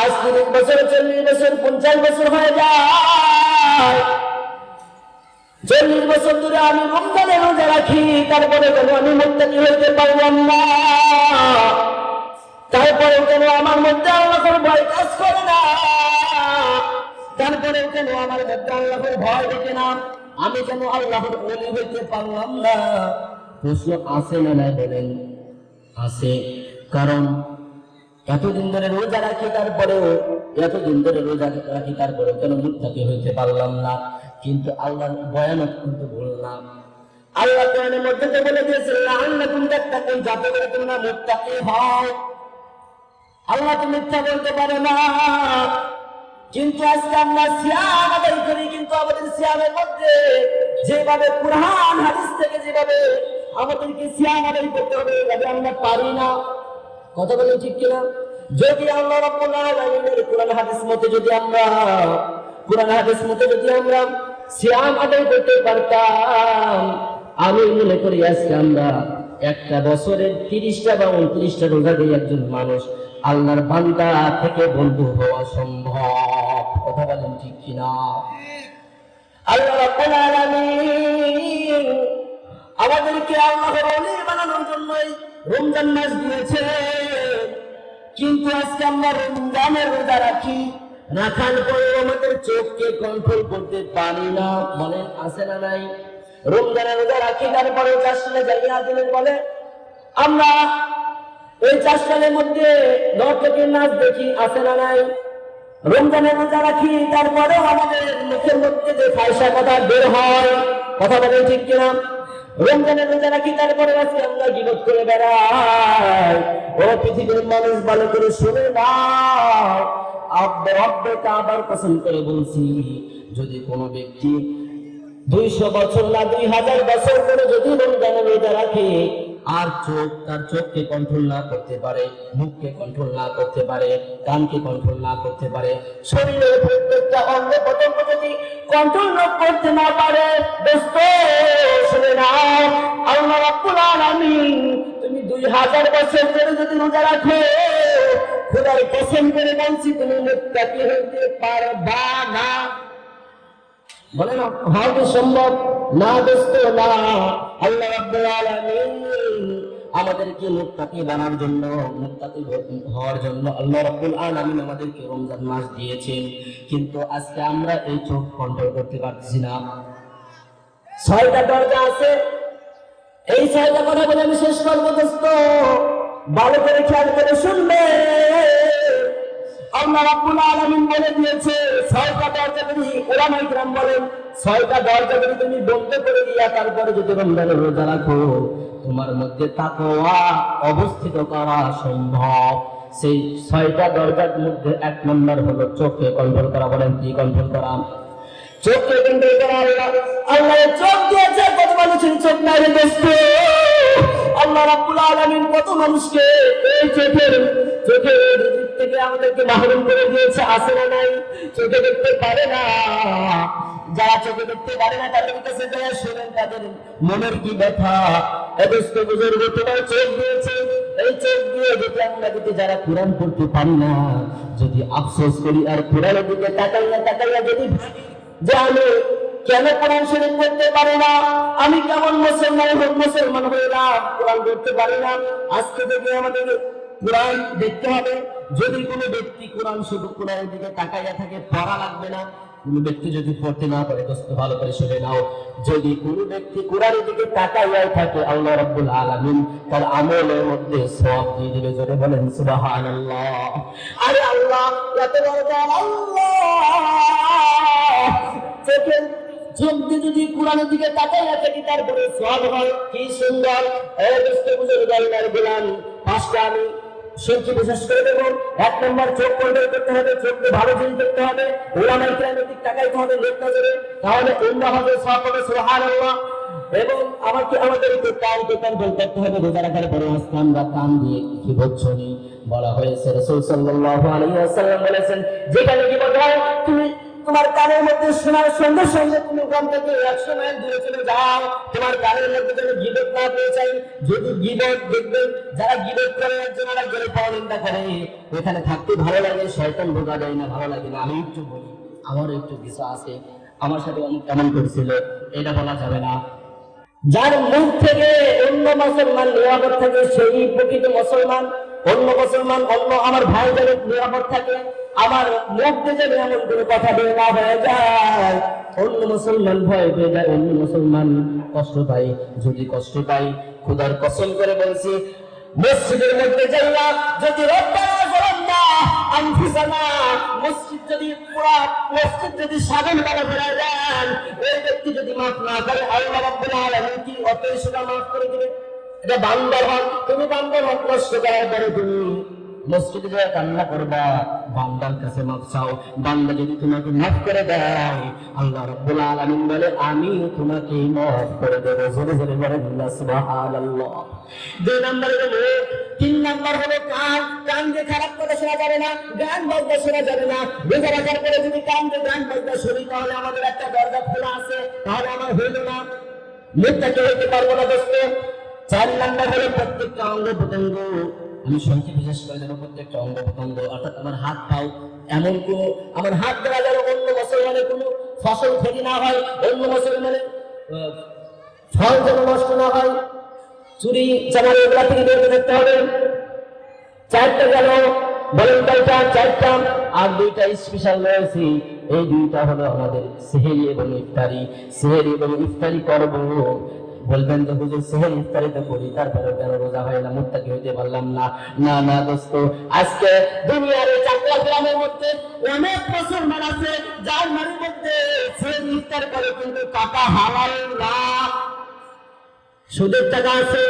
আজ তিরিশ বছর চল্লিশ বছর, পঞ্চাশ বছর হয়ে যায়। চল্লিশ বছর ধরে আমি রমজানে রোজা রাখি, তারপরে কেন আমি মুক্তি হইতে পারলাম না? তারপরে কেন আমার মধ্যে আল্লাহর ভয় কাজ করে না? তারপরে কেন আমার মধ্যে আল্লাহর ভয় দেখে না? আমি কেন আল্লাহর অলি হইতে পারলাম না? প্রশ্ন আছে না নাই বলেন? আছে। কারণ এতদিন ধরে রোজা রাখি তারপরেও, এতদিন ধরে রোজা রাখি তারপরেও কেন মুক্তাকি হইতে পারলাম না? কিন্তু আল্লাহর ভয়ানক কিন্তু বললাম। আল্লাহ কোরআনের মধ্যে তো বলে দিয়েছেন লাআল্লাকুম তাত্তাকুন যাতে করে তোমরা মুত্তাকি হও। আল্লাহ তো মিথ্যা বলতে পারে না। কিন্তু আজকে আমরা সিয়াম আদায় করি, কিন্তু আমাদের সিয়ামের মধ্যে যেভাবে কোরআন, হাদিস থেকে যেভাবে আমাদেরকে সিয়াম আদায় করতে হবে, এভাবে আমরা পারি না। কথা বলে ঠিক কিনা? যদি আল্লাহ রাব্বুল আলামিনের কোরআন হাদিস মতে যদি আমরা, কোরআন হাদিস মতে যদি আমরা সিয়াম আদায় করতে পারতাম, আমি মনে করি আজকে আমরা একটা বছরের তিরিশটা বা উনত্রিশটা রোজা দিয়ে একজন মানুষ আল্লাহর বান্দা থেকে বন্ধু হওয়া সম্ভব। কথা বলেন ঠিক কিনা? আল্লাহ রাব্বুল আলামিন আমাদেরকে আল্লাহর ওলি বানানোর জন্যই রমজান মাস দিয়েছে, কিন্তু আজকে আমরা রমজানের রোজা রাখি। রাখার পরেও আমাদের চোখকে কন্ট্রোল করতে পারি না বলেন আসে না নাই? রমজানের রোজা রাখি তারপরে চাষলে জায়গা দিলেন বলে? আমরা এই চাষকালের মধ্যে নর্তকের নাচ দেখি আসে না নাই? রমজানের রোজা রাখি, তারপরেও আমাদের মুখের মধ্যে যে ফায়সা কথা বের হয়, কথা বলে ঠিক কিনা? রমজানের রোজা রাখি, তারপরে আজকে আমরা গিবত করে বেড়াই ও পৃথিবীর মানুষ, ভালো করে শুনে না রব্বে আবার পছন্দ করে বলছি, যদি কোনো ব্যক্তি দুইশো বছর না, দুই হাজার বছর করে যদি রমজানের রোজা রাখে আর চোখ, তার চোখকে কন্ট্রোল না করতে পারে, মুখকে কন্ট্রোল না করতে পারে, কানকে কন্ট্রোল না করতে পারে, শরীরের প্রত্যেকটা অঙ্গ প্রত্যঙ্গ যদি কন্ট্রোল করতে না পারে শুনে আল্লাহ রাব্বুল আলামিন, তুমি দুই হাজার বছর ধরে যদি রোজা রাখো, খোদার কসম করে বলছি, তুমি পারবা না। বলে না সম্ভব? না দোস্ত না। আল্লাহ রাব্বুল আলামিন আমাদেরকে মুক্তাকি বানার জন্য, মুক্তাকি হওয়ার জন্য আল্লাহ রাব্বুল আলামিন আমাদেরকে রমজান মাস দিয়েছেন। কিন্তু আজকে আমরা এই চোখ কন্ট্রোল করতে পারছি না। ছয়টা দরজা আছে। এই ছয়টা কথা বলে আমি শেষ করব, দোস্ত। ভালো করে খেয়াল করে শুনবে অবস্থিত করা সম্ভব। সেই ছয়টা দরজার মধ্যে এক নম্বর হলো চোখকে কন্ট্রোল করা। বলেন কি কন্ট্রোল করা? চোখকে কন্ট্রোল করা চোখ দিয়েছে, কত মানুষের চোখ নাই আল্লাহ রাব্বুল আলামিন কত মানুষকে এই চোখের চোখের থেকে আমাদেরকে করে দিয়েছে আসে না নাই? চোখে দেখতে পারে না। যারা চোখে দেখতে পারে না, তাদের মনের কি ব্যথা? যদি পারি না, যদি আফসোস করি আর দিকে যদি ভাবি যে আমি কেন কোরআন শরীফ পড়তে পারি না, আমি কেমন মুসলমান হোক, মুসলমান হয়ে না, কোরআন পড়তে পারি না, আজকে থেকে আমাদের কোরআন দেখতে হবে। যদি কোনো ব্যক্তি কোরআন শুধু কোরআনের দিকে তাকাইয়া থাকে, পড়া লাগবে না। কোন ব্যক্তি যদি পড়তে না পারে, দোস্ত, ভালো করে শুনে নাও। যদি কোন ব্যক্তি কোরআনের দিকে তাকাইয়াই থাকে, আল্লাহ রাব্বুল আলামিন তার আমলের মধ্যে সব দিয়ে দিবে, জোরে বলেন, সুবহানাল্লাহ। আরে আল্লাহ, এত বড় আল্লাহ। চোখের চোখ দিয়ে যদি কোরআনের দিকে তাকাইয়া থাকি তারপরে সওয়াব হয়। কি সুন্দর। এই দোস্ত আল্লাহর গোলাম, পাঁচটা আমি সত্যি বিশেষ করে দেবো। এক নম্বর চোখ পরিবার করতে হবে, চোখকে ভালো জিনিস দেখতে হবে। ওলামাই কিরামের তাকাইতে হবে নেক নজরে। তাহলে উম্মা হবে সব হবে সুবহানাল্লাহ। এবং আমাকে আমাদের দোকান বল করতে হবে, রোজা রাখার পরে আজকে বা কান দিয়ে কি বলছনি বলা হয়েছে, রসুল সাল্লাহ আলাইহি ওয়াসাল্লাম বলেছেন, যেখানে কি বোধ হয়, তুমি তোমার কানের মধ্যে শোনার সঙ্গে সঙ্গে তুমি ওখান থেকে একশো মাইল দূরে চলে যাও। তোমার কানের মধ্যে যেন গিবত না পেয়ে চাই যদি গিবত দেখবেন যারা গিবত করে একজন আর একজনের পরনিন্দা করে, এখানে থাকতে ভালো লাগে, শয়তান ঢোকা দেয় না, ভালো লাগে না। আমি একটু বলি, আমারও একটু কিছু আছে। আমার সাথে অনেক কেমন করছিল, এটা বলা যাবে না। যার মুখ থেকে অন্য মুসলমান, নিরাপদ থাকে সেই প্রকৃত মুসলমান অন্য মুসলমান অন্য আমার ভাই যেন নিরাপদ থাকে। আমার মুখ থেকে যেন এমন কোনো কথা বের না হয়ে যায়। অন্য মুসলমান ভয় পেয়ে যায়, অন্য মুসলমান কষ্ট পাই যদি কষ্ট পাই, খুদার কসম করে বলছি, মসজিদের মধ্যে যাইয়া যদি মসজিদ যদি পুরা, মসজিদ যদি সাধন করা ফেরা দেন ওই ব্যক্তি যদি মাফ না করে, আল্লাহ রাব্বুল আলামিন কি অত সেটা মাফ করে দিবে এটা বান্দার হক তুমি বান্দার করার পরে তুমি মসজিদে যা কান্না করবা, বান্দার কাছে মাফ চাও, বান্দা যদি তোমাকে মাফ করে দেয়, আল্লাহ রাব্বুল আলামিন বলে, আমি তোমাকে মাফ করে দেবো। জোরে জোরে বলেন আল্লাহ সুবহানাল্লাহ। দুই নম্বর হলো তিন নম্বর হলো কান কান খারাপ কথা শোনা যাবে না, গান বাজনা শোনা যাবে না। রোজা রাখার পরে যদি কান দিয়ে গান বাজনা শুনি, তাহলে আমাদের একটা দরজা খোলা আছে, তাহলে আমার হইল না। মুখটাকে হইতে পারব না, দোস্ত। চার নাম্বার প্রত্যেকটা অঙ্গ প্রত্যঙ্গ আমি সংখ্যা বিশেষ করে যেন প্রত্যেকটা অঙ্গ প্রত্যঙ্গ অর্থাৎ আমার হাত পাও এমন কোনো, আমার হাত দ্বারা যেন অন্য মুসলমানের কোনো ফসল ক্ষতি না হয়, অন্য মুসলমানের ফল যেন নষ্ট না হয়। চুরি চামার এগুলা থেকে বেরোতে থাকতে হবে। চারটা গেল বলেন কয়টা? চারটা। আর দুইটা স্পেশাল রয়েছে। এই দুইটা হলো আমাদের সেহেরি এবং ইফতারি। সেহেরি এবং ইফতারি করব। বলবেন যে, হুজুর, সেহেরি ইফতারি তো করি তারপরে কেন রোজা হয় না? মুক্তাকি হইতে পারলাম না। না না, দোস্ত। আজকে দুনিয়ার এই চাকলা গ্রামের মধ্যে অনেক মুসলমান আছে, যার বাড়ির মধ্যে সেহেরি ইফতার করে, কিন্তু টাকা হালাল না। সুদের টাকা আছে।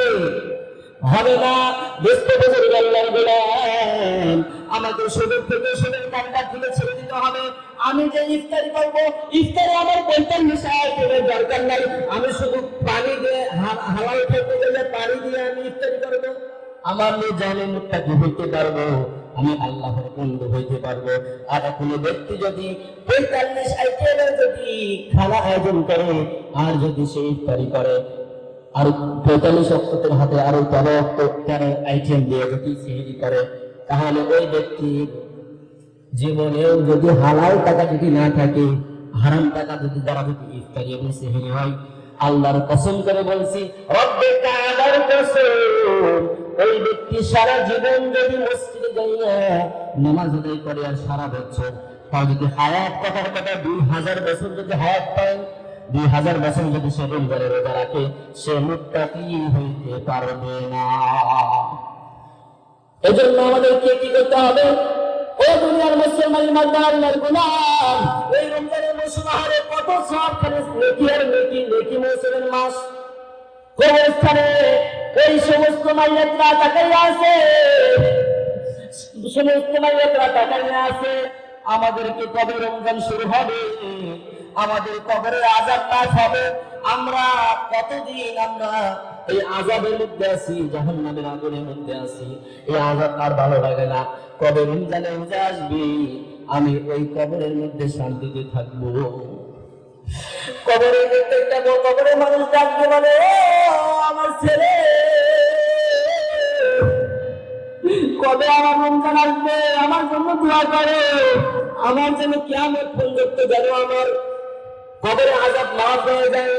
হবে না। বুঝতে বুঝে আল্লাহ বলেন আমাকে সুদের থেকে সুদের টাকা তুলে ছেড়ে দিতে হবে। আমি যে ইফতারি করব, ইফতারে আমার পঁয়তাল্লিশ আইটেমের দরকার নাই। আমি শুধু পানি দিয়ে হালাল খেতে গেলে পানি দিয়ে আমি ইফতারি করব। আমার নিজে আমি মুক্তাকি হইতে পারব, আমি আল্লাহর বন্ধু হইতে পারব। আর কোনো ব্যক্তি যদি পঁয়তাল্লিশ আইটেমের যদি খানা আয়োজন করে, আর যদি সে ইফতারি করে, আর পঁয়তাল্লিশ অক্ষতের হাতে আরও তেরো অক্ট তেরো আইটেম দিয়ে যদি সেহেরি করে তাহলে ওই ব্যক্তি জীবনেও যদি হালাল টাকা যদি না থাকে, হারাম টাকা যদি দ্বারা যদি ইফতারি এবং সেহেরি হয়, আল্লাহর কসম করে বলছি, রব্বে কাবার কসম, ওই ব্যক্তি সারা জীবন যদি মসজিদে যাইয়া নামাজ আদায় করে আর সারা বছর, তাও যদি হায়াত কথার কথা দুই হাজার বছর যদি হায়াত পায়, দুই হাজার বছর যদি সে রোজা রাখে, সে মুক্তাকি হইতে পারবে না। এজন্য আমাদেরকে কি করতে হবে? ও দুনিয়ার মুসলমান আল্লাহর গোলাম এই রমজানের মৌসুম আহারে কত সব নেকি আর নেকি নেকি মৌসুমের মাস। কবরস্থানে এই সমস্ত মাইয়াতরা তাকাইয়া আছে। সমস্ত মাইয়াতরা তাকাইয়া আছে। আমাদেরকে কবে রমজান শুরু হবে? আমাদের কবরের আজাব মাফ হবে। আমরা কতদিন আমরা এই আজাবের মধ্যে আছি জাহান্নামের আগুনের মধ্যে আছি। এই আজাব আর ভালো লাগে না। কবে রমজানে রোজা আসবে? আমি ওই কবরের মধ্যে শান্তিতে থাকব। কবরের মধ্যে বড় কবরের মানুষ ডাকবে বলে "ও, আমার ছেলে! কবে আমার রমজান আসবে? আমার জন্য দোয়া করে। আমার যেন কেমন ফোন করতে যেন আমার কবরে আজাব মাফ হয়ে যায়।